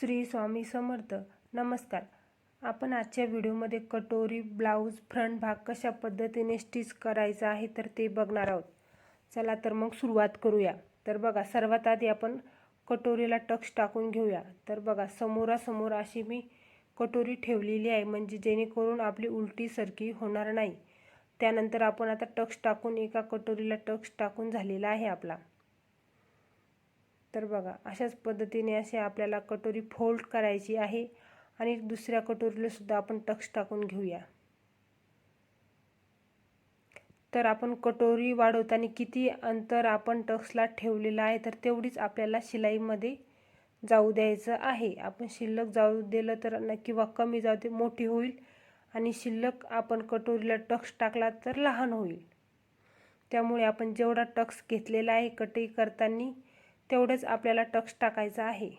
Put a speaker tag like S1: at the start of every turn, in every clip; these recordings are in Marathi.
S1: श्री स्वामी समर्थ. नमस्कार. आपण आजच्या व्हिडिओमध्ये कटोरी ब्लाऊज फ्रंट भाग कशा पद्धतीने स्टिच करायचा आहे तर ते बघणार आहोत. चला तर मग सुरुवात करूया. तर बघा सर्वात आधी आपण कटोरीला टक्स टाकून घेऊया. तर बघा समोरासमोर अशी मी कटोरी ठेवलेली आहे म्हणजे जेणेकरून आपली उलटी सरकी होणार नाही. त्यानंतर आपण आता टक्स टाकून एका कटोरीला टक्स टाकून झालेला आहे आपला. तर बघा अशाच पद्धतीने असे आपल्याला कटोरी फोल्ड करायची आहे आणि दुसऱ्या कटोरीला सुद्धा आपण टक्स टाकून घेऊया. तर आपण कटोरी वाढवताना किती अंतर आपण टक्सला ठेवलेलं आहे तर तेवढीच आपल्याला शिलाईमध्ये जाऊ द्यायचं आहे. आपण शिल्लक जाऊ दिलं तर न किंवा कमी जाऊ दे मोठी होईल आणि शिल्लक आपण कटोरीला टक्स टाकला तर लहान होईल. त्यामुळे आपण जेवढा टक्स घेतलेला आहे कटई करताना तेवढंच आपल्याला टक्स टाकायचा आहे.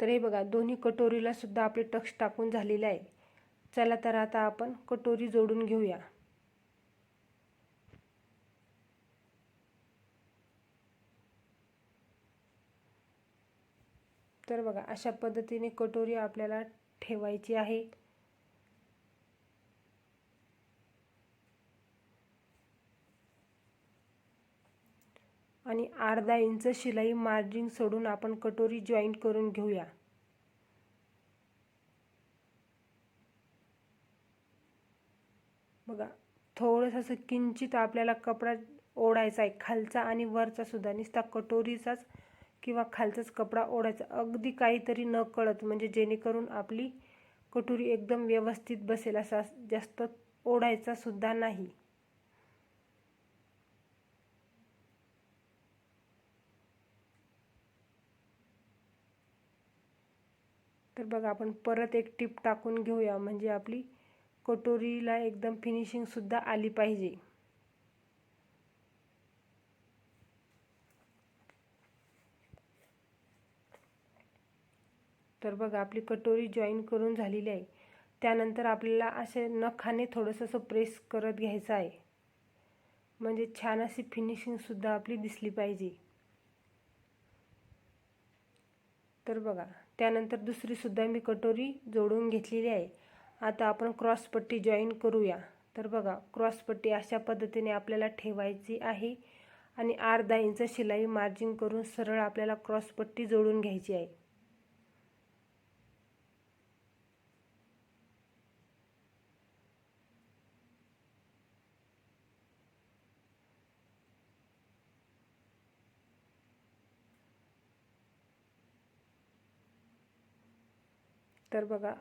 S1: तर हे बघा दोन्ही कटोरीला सुद्धा आपले टक्स टाकून झालेले आहे. चला तर आता आपण कटोरी जोडून घेऊया. तर बघा अशा पद्धतीने कटोरी आपल्याला ठेवायची आहे. आणि अर्धा इंच शिलाई मार्जिन सोडून आपण कटोरी जॉईंट करून घेऊया. बघा थोडंसं असं किंचित आपल्याला कपडा ओढायचा आहे खालचा आणि वरचा सुद्धा नुसता कटोरीचाच किंवा खालचाच कपडा ओढायचा अगदी काहीतरी न कळत म्हणजे जेणेकरून आपली कटोरी एकदम व्यवस्थित बसेल असा जास्त ओढायचा सुद्धा नाही. तर बघा आपण परत एक टिप टाकून घेऊया म्हणजे आपली कटोरीला एकदम फिनिशिंगसुद्धा आली पाहिजे. तर बघा आपली कटोरी जॉईन करून झालेली आहे. त्यानंतर आपल्याला असे नखाने थोडंसं असं प्रेस करत घ्यायचं आहे. म्हणजे छान अशी फिनिशिंगसुद्धा आपली दिसली पाहिजे. तर बघा त्यानंतर दुसरीसुद्धा मी कटोरी जोडून घेतलेली आहे. आता आपण क्रॉसपट्टी जॉईन करूया. तर बघा क्रॉसपट्टी अशा पद्धतीने आपल्याला ठेवायची आहे. आणि अर्धा इंच शिलाई मार्जिन करून सरळ आपल्याला क्रॉसपट्टी जोडून घ्यायची आहे. तर बघा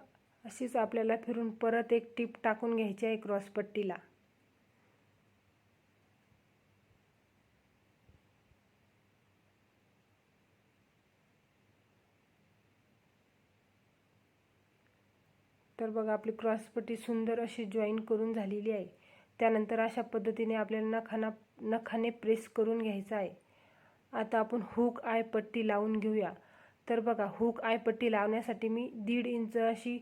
S1: अशीच आपल्याला फिरून परत एक टीप टाकून घ्यायची आहे क्रॉसपट्टीला तर बघा आपली क्रॉसपट्टी सुंदर अशी जॉईन करून झालेली आहे. त्यानंतर अशा पद्धतीने आपल्याला नखाना नखाने प्रेस करून घ्यायचा आहे. आता आपण हुक आय पट्टी लावून घेऊया. तर बघा हुक आय पट्टी लावण्यासाठी मी दीड इंच अशी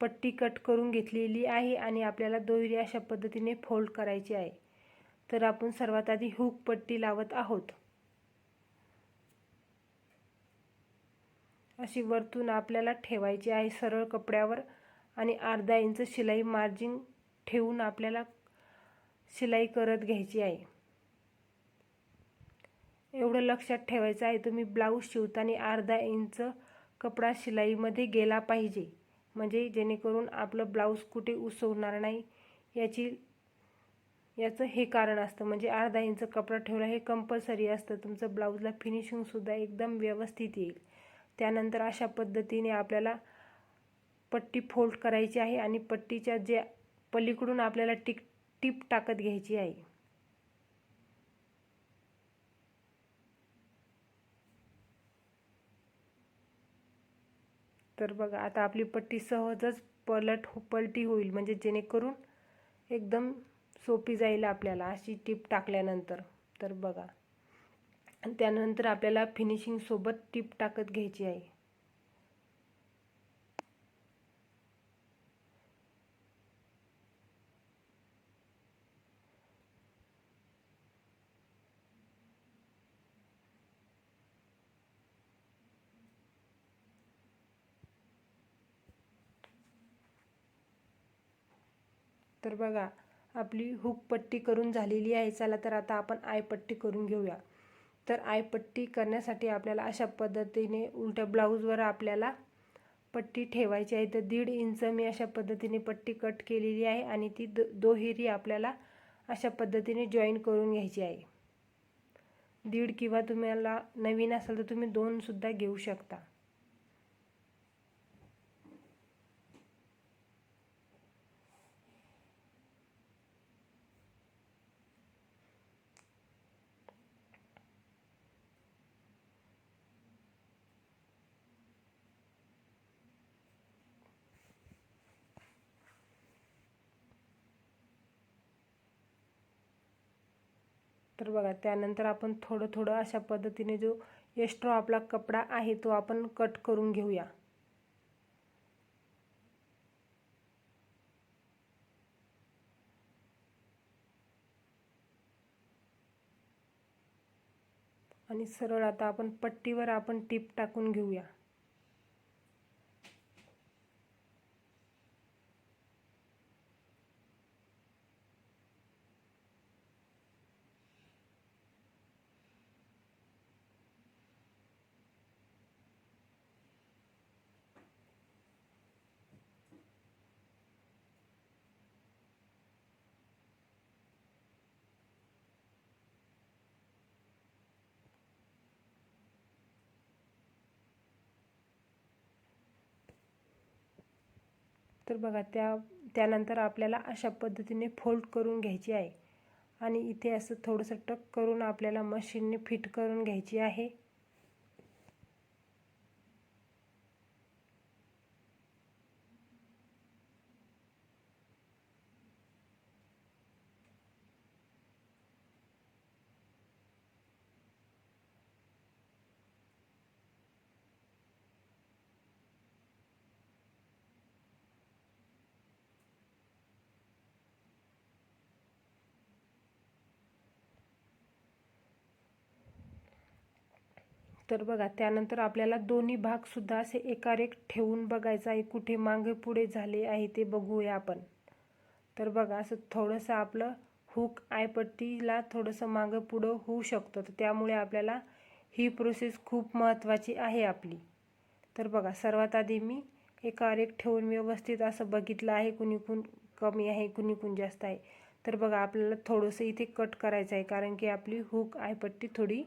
S1: पट्टी कट करून घेतलेली आहे आणि आपल्याला दोरी अशा पद्धतीने फोल्ड करायची आहे. तर आपण सर्वात आधी हुक पट्टी लावत आहोत. अशी वरतून आपल्याला ठेवायची आहे सरळ कपड्यावर आणि अर्धा इंच शिलाई मार्जिन ठेवून आपल्याला शिलाई करत घ्यायची आहे. एवढं लक्षात ठेवायचं आहे तुम्ही ब्लाऊज शिवताना अर्धा इंच कपडा शिलाईमध्ये गेला पाहिजे. म्हणजे जेणेकरून आपलं ब्लाऊज कुठे उसवणार नाही याची याचं हे कारण असतं. म्हणजे अर्धा इंच कपडा ठेवला हे कंपल्सरी असतं. तुमचं ब्लाऊजला फिनिशिंगसुद्धा एकदम व्यवस्थित येईल. त्यानंतर अशा पद्धतीने आपल्याला पट्टी फोल्ड करायची आहे आणि पट्टीच्या ज्या पलीकडून आपल्याला टिक टीप टाकत घ्यायची आहे. तर बघा आता आपली पट्टी सहजच पलट हो-, पलटी होईल. म्हणजे जेणेकरून एकदम सोपी जाईल आपल्याला अशी टीप टाकल्यानंतर. तर बघा. आणि त्यानंतर आपल्याला फिनिशिंगसोबत टीप टाकत घ्यायची आहे. तर बघा आपली हुक पट्टी करून झालेली आहे. चला तर आता आपण आयपट्टी करून घेऊया. तर आयपट्टी करण्यासाठी आपल्याला अशा पद्धतीने उलट्या ब्लाऊजवर आपल्याला पट्टी ठेवायची आहे. तर दीड इंच मी अशा पद्धतीने पट्टी कट केलेली आहे आणि ती द दोहेरी आपल्याला अशा पद्धतीने जॉईन करून घ्यायची आहे. दीड किंवा तुम्हाला नवीन असेल तर तुम्ही दोनसुद्धा घेऊ शकता. तर बघा त्यानंतर आपण थोडं थोडं अशा पद्धतीने जो एक्स्ट्रा आपला कपडा आहे तो आपण कट करून घेऊया. आणि सरळ आता आपण पट्टीवर आपण टीप टाकून घेऊया. तर बघा त्या त्यानंतर आपल्याला अशा पद्धतीने फोल्ड करून घ्यायची आहे. आणि इथे असं थोडंसं टक करून आपल्याला मशीनने फिट करून घ्यायची आहे. तर बघा त्यानंतर आपल्याला दोन्ही भागसुद्धा असे एकारेक ठेवून बघायचं आहे कुठे मागे पुढे झाले आहे ते बघूया आपण. तर बघा असं थोडंसं आपलं हुक आयपट्टीला थोडंसं मागं पुढं होऊ शकतं. तर त्यामुळे आपल्याला ही प्रोसेस खूप महत्त्वाची आहे आपली. तर बघा सर्वात आधी मी एकावर एक ठेवून व्यवस्थित असं बघितलं आहे कुणी कुण कमी आहे कुणी कुण जास्त आहे. तर बघा आपल्याला थोडंसं इथे कट करायचं आहे कारण की आपली हुक आयपट्टी थोडी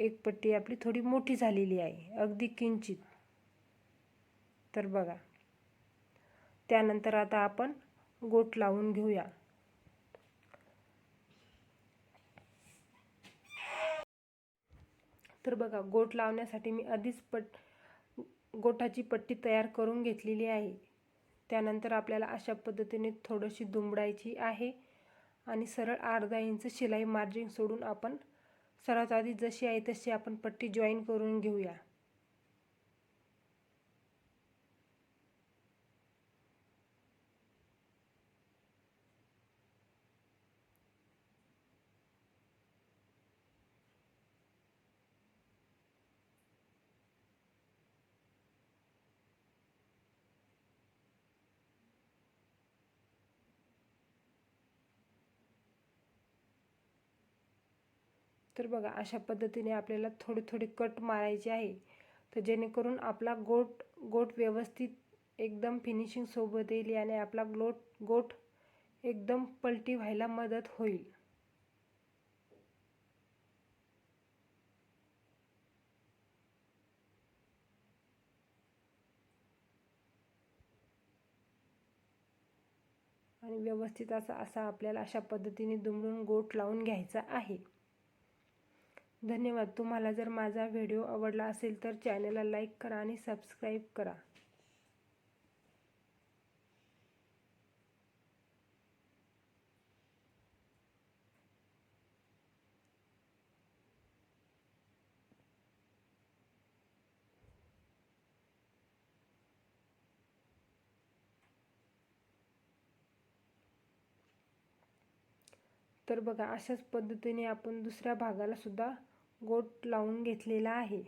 S1: एक पट्टी आपली थोडी मोठी झालेली आहे अगदी किंचित. तर बघा. त्यानंतर आता आपण गोट लावून घेऊया. तर बघा गोट लावण्यासाठी मी आधीच पट गोठाची पट्टी तयार करून घेतलेली आहे. त्यानंतर आपल्याला अशा पद्धतीने थोडीशी दुमडायची आहे आणि सरळ अर्धा इंच शिलाई मार्जिन सोडून आपण सर्वात आधी जशी आहे तशी आपण पट्टी जॉईन करून घेऊया. तर बघा अशा पद्धतीने आपल्याला थोडे थोडे कट मारायचे आहे. तर जेणेकरून आपला गोट गोट व्यवस्थित एकदम फिनिशिंग सोबत येईल आणि आपला ग्लोट गोट एकदम पलटी व्हायला मदत होईल. आणि व्यवस्थित असा असा आपल्याला अशा पद्धतीने दुमडून गोट लावून घ्यायचा आहे. धन्यवाद. तुम्हाला जर माझा व्हिडिओ आवडला असेल तर चॅनलला लाईक करा आणि सबस्क्राईब करा. तर बघा अशाच पद्धतीने आपण दुसऱ्या भागाला सुद्धा गोट लावून घेतलेला आहे.